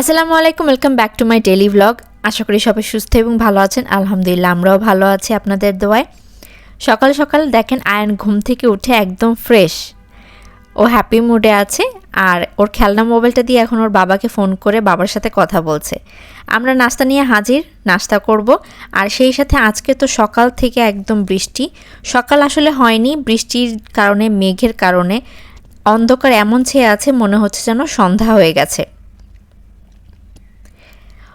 আসসালামু আলাইকুম welcome back to my daily blog আশা করি সবাই সুস্থ এবং ভালো আছেন। আলহামদুলিল্লাহ, আমরাও ভালো আছি আপনাদের দোয়ায়। সকাল সকাল দেখেন আয়ন ঘুম থেকে উঠে একদম ফ্রেশ ও হ্যাপি মুডে আছে, আর ওর খেলনা মোবাইলটা দিয়ে এখন ওর বাবাকে ফোন করে বাবার সাথে কথা বলছে। আমরা নাস্তা নিয়ে হাজির, নাস্তা করব। আর সেই সাথে আজকে তো সকাল থেকে একদম বৃষ্টি। সকাল আসলে হয়নি, বৃষ্টির কারণে, মেঘের কারণে। অন্ধকার এমন ছেয়ে আছে, মনে হচ্ছে যেন সন্ধ্যা হয়ে গেছে।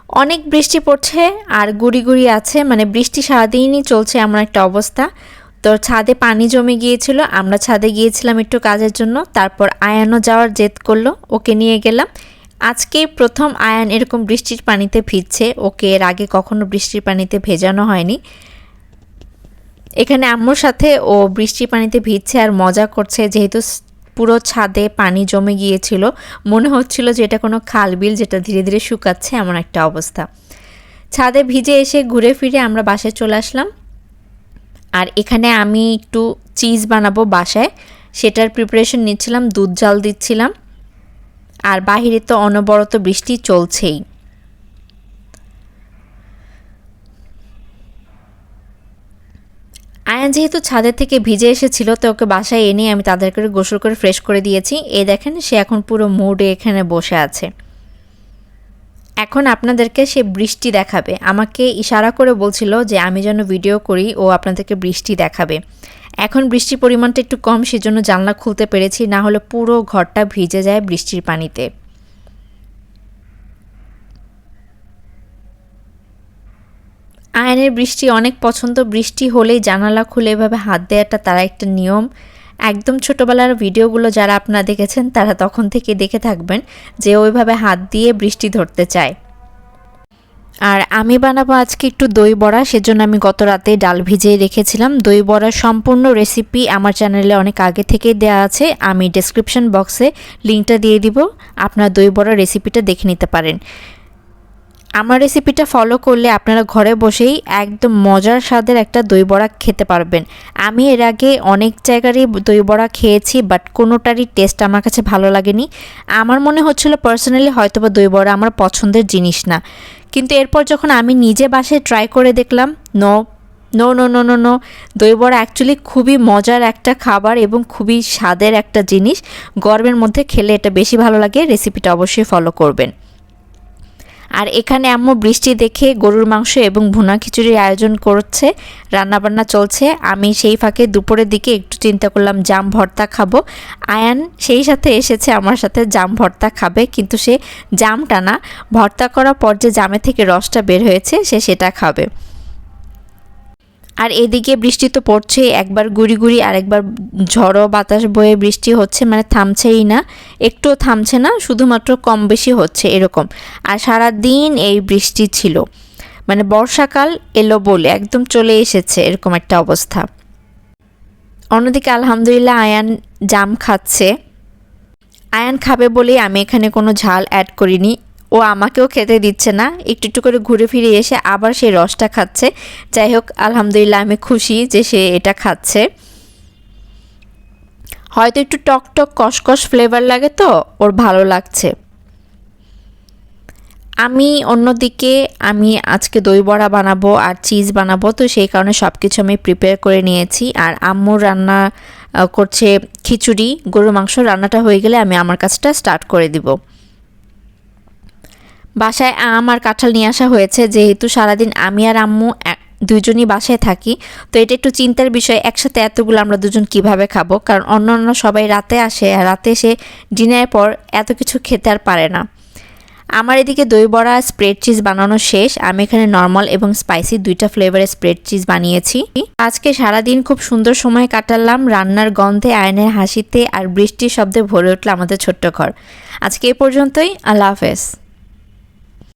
অনেক বৃষ্টি পড়ছে আর গুড়ি গুড়ি আছে মানে বৃষ্টি সারাদিনই চলছে এমন একটা অবস্থা। তো ছাদে পানি জমে গিয়েছিল, আমরা ছাদে গিয়েছিলাম একটু কাজের জন্য, তারপর আয়ানও যাওয়ার জেদ করল, ওকে নিয়ে গেলাম। আজকে প্রথম আয়ান এরকম বৃষ্টির পানিতে ভিজছে, ওকে এর আগে কখনো বৃষ্টির পানিতে ভেজানো হয়নি। এখানে আম্মুর সাথে ও বৃষ্টির পানিতে ভিজছে আর মজা করছে, যেহেতু পুরো ছাদে পানি জমে গিয়েছিল। মনে হচ্ছিল যে এটা কোনো খাল বিল, যেটা ধীরে ধীরে শুকাচ্ছে, এমন একটা অবস্থা। ছাদে ভিজে এসে ঘুরে ফিরে আমরা বাসায় চলে আসলাম। আর এখানে আমি একটু চিজ বানাবো বাসায়। সেটার প্রিপারেশন নিচ্ছিলাম, দুধ জাল দিচ্ছিলাম। আর বাহিরে তো অনবরত বৃষ্টি চলছেই। আয়ান যেহেতু ছাদের থেকে ভিজে এসেছিল, তো ওকে বাসায় এনে আমি তাদের করে গোসল করে ফ্রেশ করে দিয়েছি। এই দেখেন, সে এখন পুরো মুডে এখানে বসে আছে। এখন আপনাদেরকে সে বৃষ্টি দেখাবে। আমাকে ইশারা করে বলছিল যে, আমি যেন ভিডিও করি, ও আপনাদেরকে বৃষ্টি দেখাবে। এখন বৃষ্টির পরিমাণটা একটু কম, সেজন্য জানলা খুলতে পেরেছি। না হলে পুরো ঘরটা ভিজে যায় বৃষ্টির পানিতে। আয়নের বৃষ্টি অনেক পছন্দ, বৃষ্টি হলেই জানালা খুলে এভাবে হাত দেওয়াটা তারা একটা নিয়ম। একদম ছোটোবেলার ভিডিওগুলো যারা আপনারা দেখেছেন, তারা তখন থেকে দেখে থাকবেন যে ওইভাবে হাত দিয়ে বৃষ্টি ধরতে চায়। আর আমি বানাবো আজকে একটু দই বড়া, সেজন্য আমি গত রাতে ডাল ভিজিয়ে রেখেছিলাম। দই বড়ার সম্পূর্ণ রেসিপি আমার চ্যানেলে অনেক আগে থেকেই দেওয়া আছে, আমি ডেসক্রিপশন বক্সে লিঙ্কটা দিয়ে দিব। আপনার দই বড়ার রেসিপিটা দেখে নিতে পারেন। আমার রেসিপিটা ফলো করলে আপনারা ঘরে বসেই একদম মজার স্বাদের একটা দই বড়া খেতে পারবেন। আমি এর আগে অনেক জায়গারই দই বড়া খেয়েছি বাট কোনোটারই টেস্ট আমার কাছে ভালো লাগেনি। আমার মনে হচ্ছিল পার্সোনালি হয়তো বা দই বড়া আমার পছন্দের জিনিস না। কিন্তু এরপর যখন আমি নিজে বাসায় ট্রাই করে দেখলাম no no no no no no দই বড়া অ্যাকচুয়ালি খুবই মজার একটা খাবার এবং খুবই স্বাদের একটা জিনিস। গরমের মধ্যে খেলে এটা বেশি ভালো লাগে রেসিপিটা অবশ্যই ফলো করবেন। আর এখানে আম্মু বৃষ্টি দেখে গরুর মাংস এবং ভুনা খিচুড়ির আয়োজন করছে, রান্নাবান্না চলছে। আমি সেই ফাঁকে দুপুরের দিকে একটু চিন্তা করলাম, জাম ভর্তা খাব। আয়ান সেই সাথে এসেছে আমার সাথে, জাম ভর্তা খাবে, কিন্তু সে জামটা না। ভর্তা করার পর যে জামে থেকে রসটা বের হয়েছে, সে সেটা খাবে। আর এদিকে বৃষ্টি তো পড়ছে একবার গুড়ি গুড়ি আর একবার ঝড়ো বাতাস বয়ে বৃষ্টি হচ্ছে মানে থামছেই না। একটুও থামছে না, শুধুমাত্র কম বেশি হচ্ছে এরকম। আর সারা দিন এই বৃষ্টি ছিল। মানে বর্ষাকাল এলো বলে একদম চলে এসেছে এরকম একটা অবস্থা। অন্যদিকে আলহামদুলিল্লাহ আয়ান জাম খাচ্ছে। আয়ান খাবে বলেই আমি এখানে কোনো ঝাল অ্যাড করিনি। ও আমাকেও খেতে দিচ্ছে না। একটু একটু করে ঘুরে ফিরে এসে আবার সেই রসটা খাচ্ছে। যাই হোক, আলহামদুলিল্লাহ আমি খুশি যে সে এটা খাচ্ছে। হয়তো একটু টক টক কসকস ফ্লেভার লাগে তো, ওর ভালো লাগছে। আমি অন্যদিকে, আমি আজকে দই বড়া বানাবো আর চিজ বানাবো, তো সেই কারণে সব কিছু আমি প্রিপেয়ার করে নিয়েছি। আর আম্মুর রান্না করছে খিচুড়ি। গরুর মাংস রান্নাটা হয়ে গেলে আমি আমার কাজটা স্টার্ট করে দিব। বাসায় আম আর কাঁঠাল নিয়ে আসা হয়েছে, যেহেতু সারাদিন আমি আর আম্মু দুজনই বাসায় থাকি। তো এটা একটু চিন্তার বিষয়, একসাথে এতগুলো আমরা দুজন কীভাবে খাব? কারণ অন্য অন্য সবাই রাতে আসে, আর রাতে এসে ডিনারের পর এত কিছু খেতে আর পারে না। আমার এদিকে দই বড়া, স্প্রেড চিজ বানানো শেষ। আমি এখানে নর্মাল এবং স্পাইসি দুইটা ফ্লেভারের স্প্রেড চিজ বানিয়েছি। আজকে সারাদিন খুব সুন্দর সময় কাটালাম, রান্নার গন্ধে, আয়নের হাসিতে, আর বৃষ্টির শব্দে ভরে উঠল আমাদের ছোট্ট ঘর। আজকে এই পর্যন্তই, আল্লাহ হাফেজ।